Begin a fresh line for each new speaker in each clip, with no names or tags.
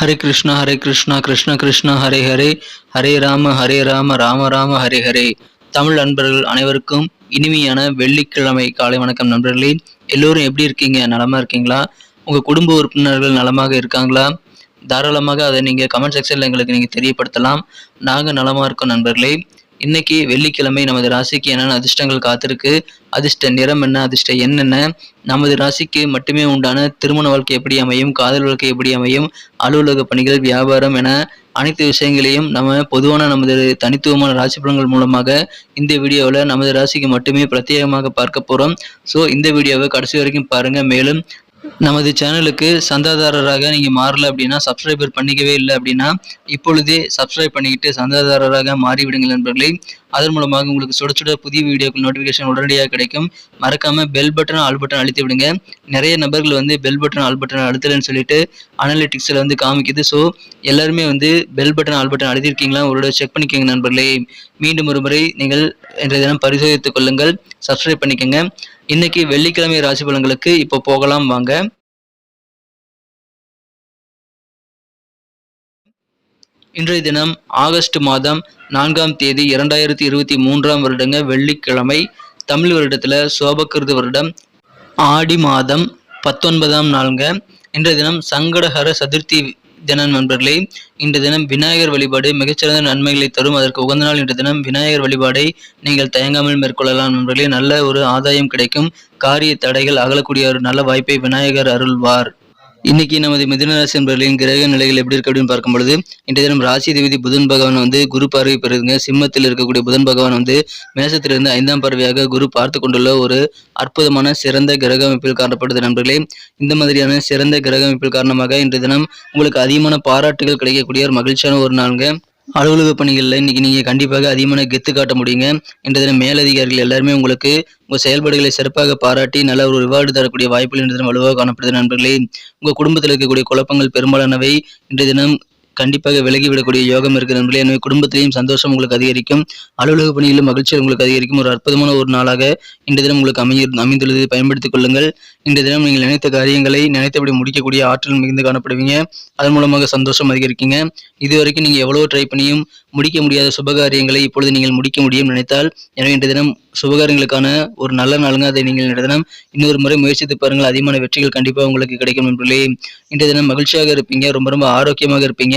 ஹரே கிருஷ்ணா ஹரே கிருஷ்ணா கிருஷ்ண கிருஷ்ணா ஹரே ஹரே. ஹரே ராம ஹரே ராம ராம ராம ஹரே ஹரே. தமிழ் நண்பர்கள் அனைவருக்கும் இனிமையான வெள்ளிக்கிழமை காலை வணக்கம் நண்பர்களே. எல்லோரும் எப்படி இருக்கீங்க? நலமா இருக்கீங்களா? உங்கள் குடும்ப உறுப்பினர்கள் நலமாக இருக்காங்களா? தாராளமாக அதை நீங்கள் கமெண்ட் செக்ஷனில் எங்களுக்கு நீங்கள் தெரியப்படுத்தலாம். நாங்கள் நலமாக இருக்கோம் நண்பர்களே. இன்னைக்கு வெள்ளிக்கிழமை நமது ராசிக்கு என்னென்ன அதிர்ஷ்டங்கள் காத்திருக்கு? அதிர்ஷ்ட நிறம் என்ன? அதிர்ஷ்ட என்னென்ன நமது ராசிக்கு மட்டுமே உண்டான திருமண வாழ்க்கை எப்படி அமையும்? காதல் வாழ்க்கை எப்படி அமையும்? அலுவலக பணிகள் வியாபாரம் என அனைத்து விஷயங்களையும் நம்ம பொதுவான நமது தனித்துவமான ராசி பலன்கள் மூலமாக இந்த வீடியோவில் நமது ராசிக்கு மட்டுமே பிரத்யேகமாக பார்க்க போகிறோம் ஸோ இந்த வீடியோவை கடைசி வரைக்கும் பாருங்கள் மேலும் நமது சேனலுக்கு சந்தாதாரராக நீங்கள் மாறல அப்படின்னா சப்ஸ்கிரைபர் பண்ணிக்கவே இல்லை அப்படின்னா இப்பொழுதே சப்ஸ்கிரைப் பண்ணிக்கிட்டு சந்தாதாரராக மாறிவிடுங்கள் நண்பர்களே. அதன் மூலமாக உங்களுக்கு சுட சுட புதிய வீடியோக்கள் நோட்டிஃபிகேஷன் உடனடியாக கிடைக்கும். மறக்காமல் பெல் பட்டன் ஆல் பட்டன் அழுத்தி விடுங்க. நிறைய நபர்கள் வந்து பெல் பட்டன் ஆல் பட்டன் அழுத்தலன்னு சொல்லிட்டு அனலிட்டிக்ஸில் வந்து காமிக்குது. ஸோ எல்லாருமே வந்து பெல் பட்டன் ஆல் பட்டன் அழுத்திருக்கீங்களா உங்களோட செக் பண்ணிக்கோங்க நண்பர்களே. மீண்டும் ஒரு முறை நீங்கள் இன்றைய தினம் பரிசோதித்துக் கொள்ளுங்கள். சப்ஸ்கிரைப் பண்ணிக்கோங்க. இன்னைக்கு வெள்ளிக்கிழமை ராசி பலன்களுக்கு இப்போ போகலாம் வாங்க. இன்றைய தினம் ஆகஸ்ட் மாதம் நான்காம் தேதி இரண்டாயிரத்தி இருபத்தி மூன்றாம் வருடங்க வெள்ளிக்கிழமை. தமிழ் வருடத்தில் சோபகிருத வருடம். ஆடி மாதம் பத்தொன்பதாம் நாளுங்க. இன்றைய தினம் சங்கடஹர சதுர்த்தி தினம் நண்பர்களே இன்று தினம் விநாயகர் வழிபாடு மிகச்சிறந்த நன்மைகளை தரும். அதற்கு உகந்த நாள் இன்று தினம் விநாயகர் வழிபாடை நீங்கள் தயங்காமல் மேற்கொள்ளலாம் நண்பர்களே. நல்ல ஒரு ஆதாயம் கிடைக்கும். காரிய தடைகள் அகலக்கூடிய ஒரு நல்ல வாய்ப்பை விநாயகர் அருள்வார். இன்னைக்கு நமது மிதுனராசி என்பர்களின் கிரக நிலைகள் எப்படி இருக்கு அப்படின்னு பார்க்கும் பொழுது இன்றைய தினம் ராசி தேவி புதன் பகவான் வந்து குரு பார்வை பெறுதுங்க. சிம்மத்தில் இருக்கக்கூடிய புதன் பகவான் வந்து மேசத்திலிருந்து ஐந்தாம் பார்வையாக குரு பார்த்து கொண்டுள்ள ஒரு அற்புதமான சிறந்த கிரக அமைப்பில் காணப்படுது நண்பர்களே. இந்த மாதிரியான சிறந்த கிரக அமைப்பில் காரணமாக இன்றைய தினம் உங்களுக்கு அதிகமான பாராட்டுகள் கிடைக்கக்கூடிய ஒரு மகிழ்ச்சியான ஒரு நாளுங்க. அலுவலக பணிகளில் இன்னைக்கு நீங்கள் கண்டிப்பாக அதிகமான கெத்து காட்ட முடியுங்க. இன்றைய தினம் மேலதிகாரிகள் எல்லாருமே உங்களுக்கு உங்கள் செயல்பாடுகளை சிறப்பாக பாராட்டி நல்ல ஒரு ரிவார்டு தரக்கூடிய வாய்ப்புகள் இன்றைய தினம் வலுவாக காணப்படுது. நண்பர்களே உங்கள் குடும்பத்தில் இருக்கக்கூடிய குழப்பங்கள் பெரும்பாலானவை. இன்றைய தினம் கண்டிப்பாக விலகிவிடக்கூடிய யோகம் இருக்கு நண்பர்களே. எனவே குடும்பத்திலையும் சந்தோஷம் உங்களுக்கு அதிகரிக்கும். அலுவலக பணியிலும் மகிழ்ச்சி உங்களுக்கு அதிகரிக்கும். ஒரு அற்புதமான ஒரு நாளாக இன்றைய தினம் உங்களுக்கு அமைய அமைந்துள்ளது. பயன்படுத்திக் கொள்ளுங்கள். இன்றைய தினம் நீங்கள் நினைத்த காரியங்களை நினைத்தபடி முடிக்கக்கூடிய ஆற்றல் மிகுந்து காணப்படுவீங்க. அதன் மூலமாக சந்தோஷம் அதிகரிக்கீங்க. இதுவரைக்கும் நீங்கள் எவ்வளோ ட்ரை பண்ணியும் முடிக்க முடியாத சுபகாரியங்களை இப்பொழுது நீங்கள் முடிக்க முடியும் நினைத்தால் எனவே இன்றைய தினம் சுபகாரியங்களுக்கான ஒரு நல்ல நாளுங்க. அதை நீங்கள் இன்றைய தினம் இன்னொரு முறை முயற்சித்து பாருங்கள். அதிகமான வெற்றிகள் கண்டிப்பாக உங்களுக்கு கிடைக்கும் நண்பர்களே. இன்றைய தினம் மகிழ்ச்சியாக இருப்பீங்க. ரொம்ப ரொம்ப ஆரோக்கியமாக இருப்பீங்க.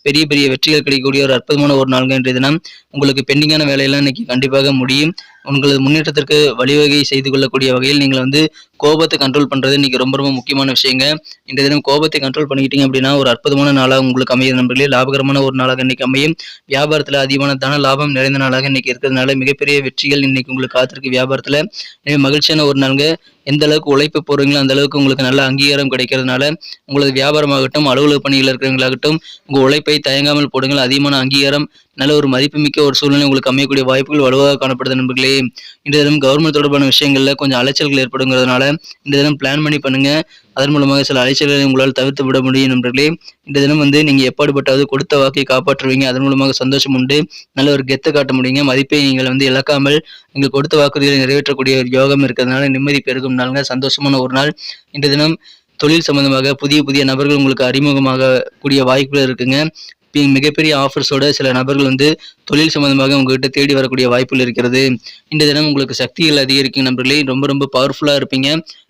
பெரிய பெரிய வெற்றிகள் கிடைக்கக்கூடிய ஒரு அற்புதமான ஒரு நாள் இன்றைய தினம். உங்களுக்கு பெண்டிங்கான வேலையெல்லாம் இன்னைக்கு கண்டிப்பாக முடியும். உங்களது முன்னேற்றத்திற்கு வழிவகை செய்து கொள்ளக்கூடிய வகையில் நீங்கள் வந்து கோபத்தை கண்ட்ரோல் பண்ணுறது இன்னைக்கு ரொம்ப ரொம்ப முக்கியமான விஷயங்க. இன்றைய தினம் கோபத்தை கண்ட்ரோல் பண்ணிக்கிட்டீங்க அப்படின்னா ஒரு அற்புதமான நாளாக உங்களுக்கு அமையும் நண்பர்களே. லாபகரமான ஒரு நாளாக இன்னைக்கு அமையும். வியாபாரத்தில் அதிகமான தன லாபம் நிறைந்த நாளாக இன்னைக்கு இருக்கிறதுனால மிகப்பெரிய வெற்றிகள் இன்னைக்கு உங்களுக்கு காத்திருக்கு வியாபாரத்தில். எனவே மகிழ்ச்சியான ஒரு நாளுங்க. எந்த அளவுக்கு உழைப்பு போகிறீங்களோ அந்த அளவுக்கு உங்களுக்கு நல்ல அங்கீகாரம் கிடைக்கிறதுனால உங்களது வியாபாரமாகட்டும் அலுவலக பணியில் இருக்கிறவங்களாகட்டும் உங்கள் உழைப்பை தயங்காமல் போடுங்கள். அதிகமான அங்கீகாரம் நல்ல ஒரு மதிப்புமிக்க ஒரு சூழ்நிலை உங்களுக்கு அமையக்கூடிய வாய்ப்புகள் வலுவாக காணப்படுது நண்பர்களே. இந்த தினம் கவர்மெண்ட் தொடர்பான விஷயங்களில் கொஞ்சம் அலைச்சல்கள் ஏற்படுங்கிறதுனால இந்த தினம் பிளான் பண்ணி பண்ணுங்க. அதன் மூலமாக சில அலைச்சல்களை உங்களால் தவிர்த்து விட முடியும் நண்பர்களே. இந்த தினம் வந்து நீங்கள் எப்பாடுபட்டாவது கொடுத்த வாக்கை காப்பாற்றுவீங்க. அதன் மூலமாக சந்தோஷம் உண்டு. நல்ல ஒரு கெத்தை காட்ட முடியுங்க. மதிப்பை நீங்கள் வந்து இழக்காமல் நீங்கள் கொடுத்த வாக்குறுதிகளை நிறைவேற்றக்கூடிய ஒரு யோகம் இருக்கிறதுனால நிம்மதி பெருகும் நாளுங்க. சந்தோஷமான ஒரு நாள். இந்த தினம் தொழில் சம்பந்தமாக புதிய புதிய நபர்கள் உங்களுக்கு அறிமுகமாக கூடிய வாய்ப்புகள் இருக்குங்க. மிகப்பெரிய ஆஃபர்ஸோட சில நபர்கள் வந்து தொழில் சம்பந்தமாக உங்ககிட்ட தேடி வரக்கூடிய வாய்ப்புகள் இருக்கிறது. இந்த தினம் உங்களுக்கு சக்திகள் அதிகரிக்கும் நபர்களே ரொம்ப ரொம்ப பவர்ஃபுல்லாக இருப்பீங்க.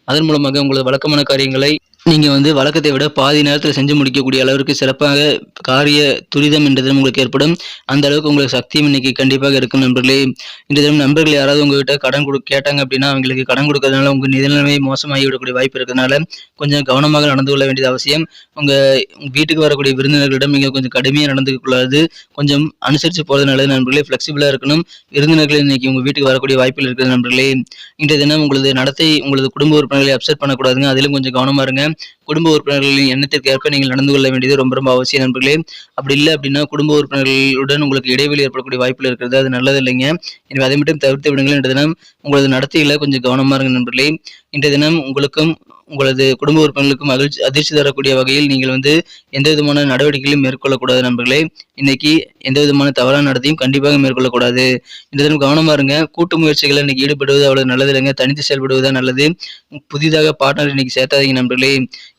அதன் மூலமாக உங்களது வழக்கமான காரியங்களை நீங்கள் வந்து வழக்கத்தை விட பாதி நேரத்தில் செஞ்சு முடிக்கக்கூடிய அளவிற்கு சிறப்பாக காரிய துரிதம் என்ற தினம் உங்களுக்கு ஏற்படும். அந்த அளவுக்கு உங்களுக்கு சக்தியும் இன்னைக்கு கண்டிப்பாக இருக்கும் நண்பர்களே. இந்த தினம் நண்பர்கள் யாராவது உங்ககிட்ட கடன் கொடு கேட்டாங்க அப்படின்னா அவங்களுக்கு கடன் கொடுக்கறதுனால உங்கள் நிதிநிலைமை மோசமாகி விடக்கூடிய வாய்ப்பு இருக்கிறதுனால கொஞ்சம் கவனமாக நடந்து கொள்ள வேண்டியது அவசியம். உங்கள் வீட்டுக்கு வரக்கூடிய விருந்தினர்களிடம் நீங்கள் கொஞ்சம் கடுமையாக நடந்து கொள்ளாது கொஞ்சம் அனுசரித்து போகிறதுனால நண்பர்களே. ஃப்ளெக்சிபிளாக இருக்கணும். விருந்தினர்கள் இன்னைக்கு உங்கள் வீட்டுக்கு வரக்கூடிய வாய்ப்பில் இருக்குது நண்பர்களே. இன்றைய தினம் உங்களது நடத்தை உங்களது குடும்ப உறுப்பினர்களை அப்செட் பண்ணக்கூடாதுங்க. அதிலும் கொஞ்சம் கவனமாக இருங்க. குடும்ப உறுப்பினர்களின் எண்ணத்திற்கு ஏற்ப நீங்கள் நடந்து கொள்ள வேண்டியது ரொம்ப ரொம்ப அவசியம் நண்பர்களே. அப்படி இல்லை அப்படின்னா குடும்ப உறுப்பினர்களுடன் உங்களுக்கு இடைவெளி ஏற்படக்கூடிய வாய்ப்புகள் இருக்கிறது. அது நல்லது இல்லைங்க எனவே அதை மட்டும் தவிர்த்து விடுங்கள். இன்றைய தினம் உங்களது நடத்தையில் கொஞ்சம் கவனமாக இருங்க நண்பர்களே. இன்றைய தினம் உங்களுக்கும் உங்களது குடும்ப உறுப்பினர்களுக்கும் மகிழ்ச்சி அதிர்ச்சி தரக்கூடிய வகையில் நீங்கள் வந்து எந்த விதமான நடவடிக்கைகளையும் மேற்கொள்ளக்கூடாது நண்பர்களே. இன்னைக்கு எந்த விதமான தவறான நடத்தையும் கண்டிப்பாக மேற்கொள்ளக்கூடாது. இந்த தினம் கவனமா இருங்க. கூட்டு முயற்சிகளை இன்னைக்கு ஈடுபடுவது அவ்வளவு நல்லது இல்லைங்க. தனித்து செயல்படுவதுதான் நல்லது. புதிதாக பார்ட்னர் இன்னைக்கு சேர்த்தாதீங்க நண்பர்களே.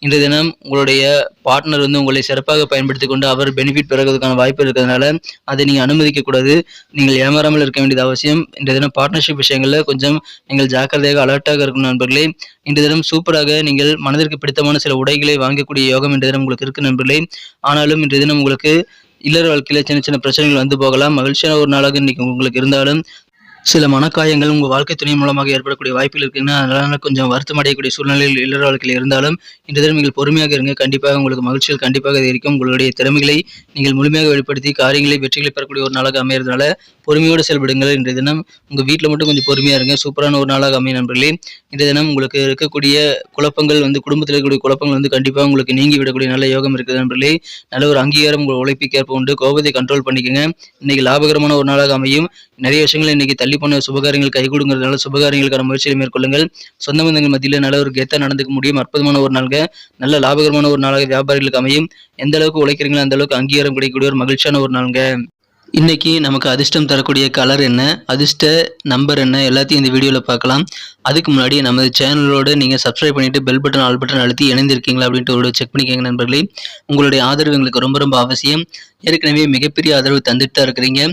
இன்றைய தினம் உங்களுடைய பார்ட்னர் வந்து உங்களை சிறப்பாக பயன்படுத்தி கொண்டு அவர் பெனிஃபிட் பெறுவதற்கான வாய்ப்பு இருக்கிறதுனால அதை நீங்கள் அனுமதிக்க கூடாது நீங்கள் ஏமாறாமல் இருக்க வேண்டியது அவசியம். இந்த தினம் பார்ட்னர்ஷிப் விஷயங்களில் கொஞ்சம் நீங்கள் ஜாக்கிரதையாக அலர்ட்டாக இருக்கணும் நண்பர்களே. இன்று தினம் சூப்பராக நீங்கள் மனதிற்கு பிடித்தமான சில உடைகளை வாங்கக்கூடிய யோகம் இன்றைய தினம் உங்களுக்கு இருக்கு நண்பர்களே. ஆனாலும் இன்றைய தினம் உங்களுக்கு இல்லற வாழ்க்கையில சின்ன சின்ன பிரச்சனைகள் வந்து போகலாம். மகிழ்ச்சியான ஒரு நாளாக இன்னைக்கு உங்களுக்கு இருந்தாலும் சில மனக்காயங்கள் உங்கள் வாழ்க்கை துணை மூலமாக ஏற்படக்கூடிய வாய்ப்புகள் இருக்குன்னா அதனால கொஞ்சம் வருத்தம் அடையக்கூடிய சூழ்நிலையில் இல்லற வாழ்க்கையில் இருந்தாலும் இந்த தினம் நீங்கள் பொறுமையாக இருங்க. கண்டிப்பாக உங்களுக்கு மகிழ்ச்சிகள் கண்டிப்பாக இருக்கும் உங்களுடைய திறமைகளை நீங்கள் முழுமையாக வெளிப்படுத்தி காரியங்களை வெற்றிகளை பெறக்கூடிய ஒரு நாளாக அமையிறதுனால பொறுமையோடு செயல்படுங்கள். இன்றைய தினம் உங்கள் வீட்டில் மட்டும் கொஞ்சம் பொறுமையாக இருங்க. சூப்பரான ஒரு நாளாக அமையும் நண்பர்களே. இன்றைய தினம் உங்களுக்கு இருக்கக்கூடிய குழப்பங்கள் வந்து குடும்பத்தில் இருக்கக்கூடிய குழப்பங்கள் வந்து கண்டிப்பாக உங்களுக்கு நீங்கி விடக்கூடிய நல்ல யோகம் இருக்குது நண்பர்களே. நல்ல ஒரு அங்கீகாரம் உங்கள் உழைப்புக்கு ஏற்ப உண்டு. கோபத்தை கண்ட்ரோல் பண்ணிக்கோங்க. இன்னைக்கு லாபகரமான ஒரு நாளாக அமையும். நிறைய விஷயங்கள் இன்னைக்கு தள்ளி போன சுபகாரியங்கள் கைகூடுங்கிறதுனால சுபகாரியங்களுக்கான முயற்சியை மேற்கொள்ளுங்கள். சொந்த பந்தங்கள் மத்தியில் நல்ல ஒரு கெத்தா நடந்துக்க முடியும். அற்புதமான ஒரு நாள்க நல்ல லாபகரமான ஒரு நாளாக வியாபாரிகளுக்கு அமையும். எந்த அளவுக்கு உழைக்கிறீங்களோ அந்த அளவுக்கு அங்கீகாரம் கிடைக்கக்கூடிய ஒரு மகிழ்ச்சியான ஒரு நாளுங்க. இன்னைக்கு நமக்கு அதிர்ஷ்டம் தரக்கூடிய கலர் என்ன? அதிர்ஷ்ட நம்பர் என்ன? எல்லாத்தையும் இந்த வீடியோவில் பார்க்கலாம். அதுக்கு முன்னாடி நமது சேனலோடு நீங்கள் சப்ஸ்கிரைப் பண்ணிவிட்டு பெல் பட்டன் ஆல் பட்டன் அழுத்தி இணைந்திருக்கீங்களா அப்படின்ட்டு ஒரு செக் பண்ணிக்கோங்க நண்பர்களே. உங்களுடைய ஆதரவு எங்களுக்கு ரொம்ப ரொம்ப அவசியம். ஏற்கனவே மிகப்பெரிய ஆதரவு தந்துட்டு தான் இருக்கிறீங்க.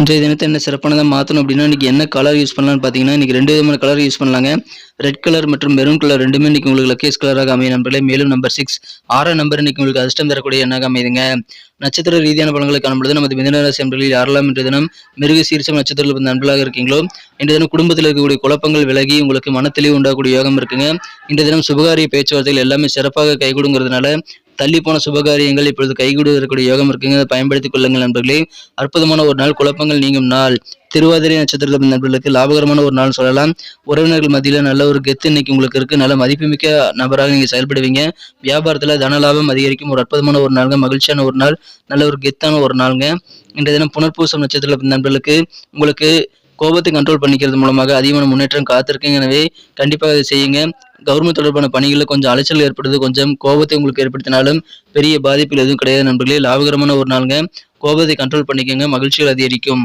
இன்றைய தினத்தை என்ன சிறப்பானதாக மாற்றணும் அப்படின்னா இன்றைக்கி என்ன கலர் யூஸ் பண்ணலாம்னு பார்த்தீங்கன்னா இன்றைக்கி ரெண்டு விதமான கலர் யூஸ் பண்ணலாங்க. ரெட் கலர் மற்றும் மெரூன் கலர் ரெண்டுமே இன்றைக்கி உங்களுக்கு லக்கேஸ் கலராக அமையும் நண்பர்களே. மேலும் நம்பர் சிக்ஸ் ஆறாம் நம்பர் இன்றைக்கி உங்களுக்கு அதிர்ஷ்டம் தரக்கூடிய எண்ணாக அமையுதுங்க நட்சத்திர ரீதியான பலன்களை காணும்பொழுது நமது மிதனராசி அன்பர்களில் யாரெல்லாம் இன்றைய தினம் மிருக சீரிசம் நட்சத்திரத்தில் வந்து நண்பர்களாக இருக்கீங்களோ இன்றைய தினம் குடும்பத்தில் இருக்கக்கூடிய குழப்பங்கள் விலகி உங்களுக்கு மனத்தெளிவு உண்டாகக்கூடிய யோகம் இருக்குங்க. இன்றைய தினம் சுபகாரிய பேச்சுவார்த்தைகள் எல்லாமே சிறப்பாக கைகூடுங்கிறதுனால தள்ளிப்போன சுபகாரியங்கள் இப்பொழுது கைகூட இருக்கக்கூடிய யோகம் இருக்குங்க அதை பயன்படுத்திக் கொள்ளுங்கள் நண்பர்களே. அற்புதமான ஒரு நாள் குழப்பங்கள் நீங்கும் நாள். திருவாதிரை நட்சத்திரத்தில் நண்பர்களுக்கு லாபகரமான ஒரு நாள் சொல்லலாம். உறவினர்கள் மத்தியில் நல்ல ஒரு கெத்து இன்னைக்கு உங்களுக்கு இருக்கு. நல்ல மதிப்புமிக்க நபராக நீங்க செயல்படுவீங்க. வியாபாரத்தில் தன லாபம் அதிகரிக்கும். ஒரு அற்புதமான ஒரு நாளுங்க. மகிழ்ச்சியான ஒரு நாள். நல்ல ஒரு கெத்தான ஒரு நாளுங்க. இன்றைய தினம் புனர்பூசம் நட்சத்திரத்தில் நண்பர்களுக்கு உங்களுக்கு கோபத்தை கண்ட்ரோல் பண்ணிக்கிறது மூலமாக அதிகமான முன்னேற்றம் காத்திருக்குங்க எனவே கண்டிப்பாக அதை செய்யுங்க. கவர்மெண்ட் தொடர்பான பணிகளில் கொஞ்சம் அலைச்சல் ஏற்படுது. கொஞ்சம் கோபத்தை உங்களுக்கு ஏற்படுத்தினாலும் பெரிய பாதிப்பில் எதுவும் கிடையாது நண்பர்களே. லாபகரமான ஒரு நாளுங்க. கோபத்தை கண்ட்ரோல் பண்ணிக்கோங்க. மகிழ்ச்சிகள் அதிகரிக்கும்.